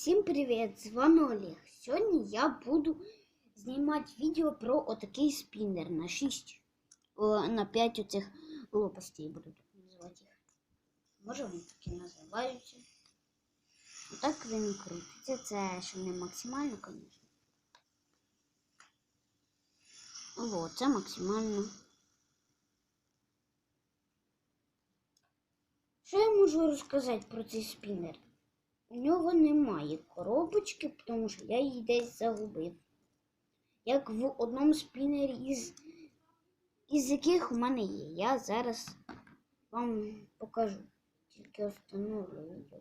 Всім привіт! З вами Олег. Сьогодні я буду знімати відео про отакий спіннер на 6, о, на 5 оцих лопастей буду називати їх. Може вони такі називаються. Отак він крутиться. Це ще не максимально, звісно. О, це максимально. Що я можу розказати про цей спіннер? У нього немає коробочки, тому що я її десь загубив. Як в одному спінері, із, із яких у мене є. Я зараз вам покажу. Тільки встановлю відео.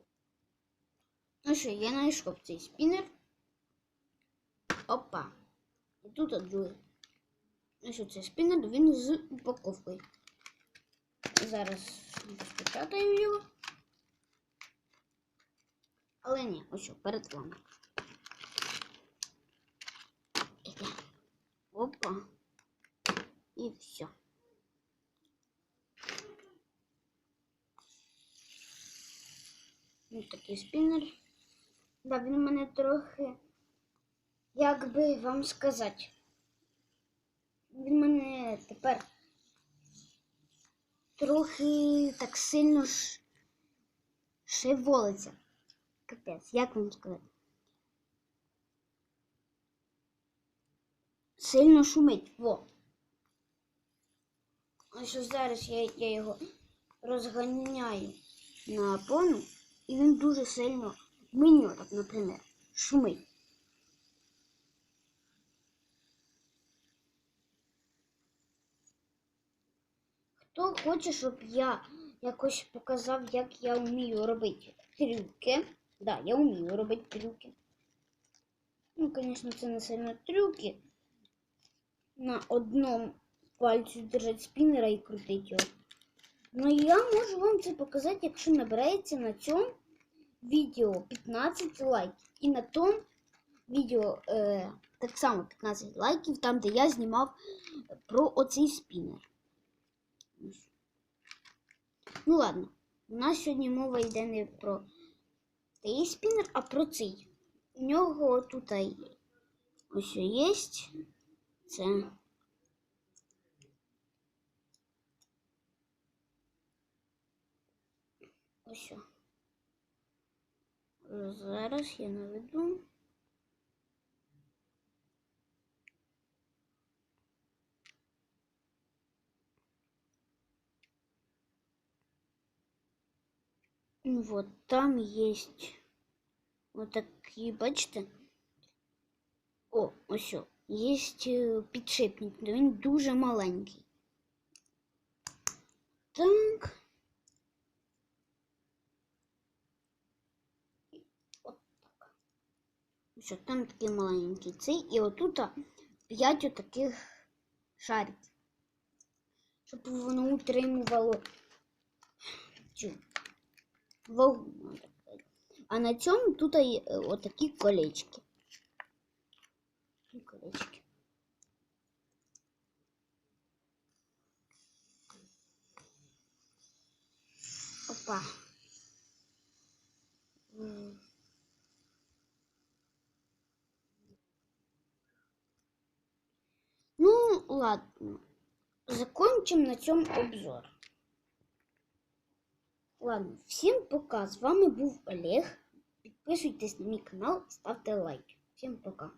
Ну що, я знайшов цей спінер. Опа. І тут другий. Ну що, цей спінер, він з упаковкою. Зараз розпечатаю його. Але ні, ось що, перед вами. Іде. Опа. І все. Ось такий спіннер. Да, він мене трохи, як би вам сказати, він мене тепер трохи так сильно ш... Капець, як вам сказати? Сильно шумить. Во. Ось зараз я, я його розганяю на повну, і він дуже сильно мені, так, наприклад, шумить. Хто хоче, щоб я якось показав, як я вмію робити трюки. Да, я вмію робити трюки. Ну, звісно, це не сильно трюки. На одному пальці держать спіннера і крутити його. Ну я можу вам це показати, якщо набирається на цьому відео 15 лайків. І на тому відео е, так само 15 лайків, там, де я знімав про оцей спіннер. Ну ладно, у нас сьогодні мова йде не про цей спінер, а про цей. У нього тут ось є. Це. Ось. Зараз я наведу. Вот там есть вот такие, бачите? О, ось, есть е, підшипник, але він дуже маленький. Так. От так. Ось, там такий маленький цей, і отут 5 отаких шариків. Щоб воно утримувало цю. А на цьому тут є е, отакі колечки. Такі колечки. Опа. М. Ну, ладно. Закончим на цьому обзор. Ладно, всім пока. З вами був Олег. Підписуйтесь на мій канал, ставте лайки. Всім пока.